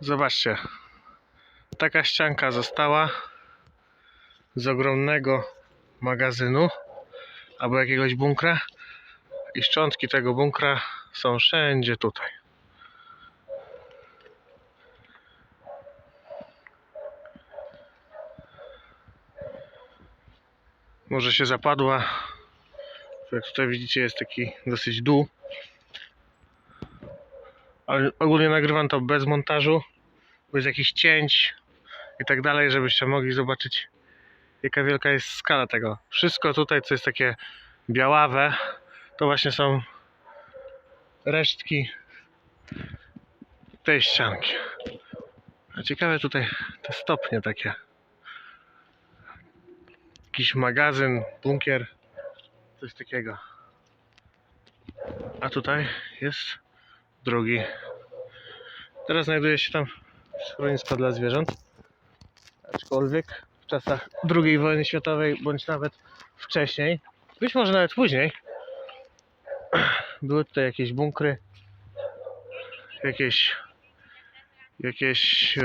Zobaczcie. Taka ścianka została z ogromnego magazynu albo jakiegoś bunkra i szczątki tego bunkra są wszędzie tutaj. Może się zapadła. Jak tutaj widzicie jest taki dosyć dół. Ogólnie nagrywam to bez montażu, bez jakichś cięć i tak dalej, żebyście mogli zobaczyć jaka wielka jest skala tego. Wszystko tutaj, co jest takie białawe, to właśnie są resztki tej ścianki. A ciekawe tutaj te stopnie takie. Jakiś magazyn, bunkier, coś takiego. A tutaj jest drugi. Teraz znajduje się tam schronisko dla zwierząt. Aczkolwiek w czasach II wojny światowej, bądź nawet wcześniej, być może nawet później, były tutaj jakieś bunkry, jakieś, jakieś e,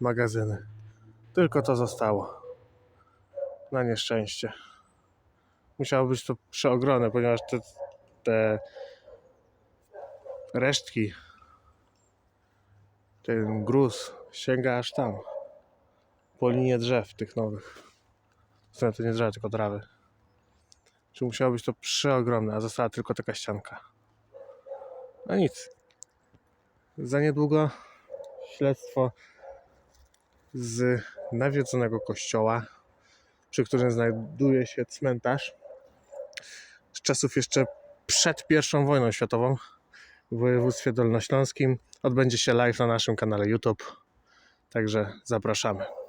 magazyny. Tylko to zostało. Na nieszczęście. Musiało być to przeogromne, ponieważ te, te resztki, ten gruz sięga aż tam po linię drzew tych nowych. W to nie drzewa, tylko trawy. Czy musiało być to przeogromne, a została tylko taka ścianka. No nic. Za niedługo śledztwo z nawiedzonego kościoła, przy którym znajduje się cmentarz z czasów jeszcze przed I wojną światową w województwie dolnośląskim. Odbędzie się live na naszym kanale YouTube. Także zapraszamy.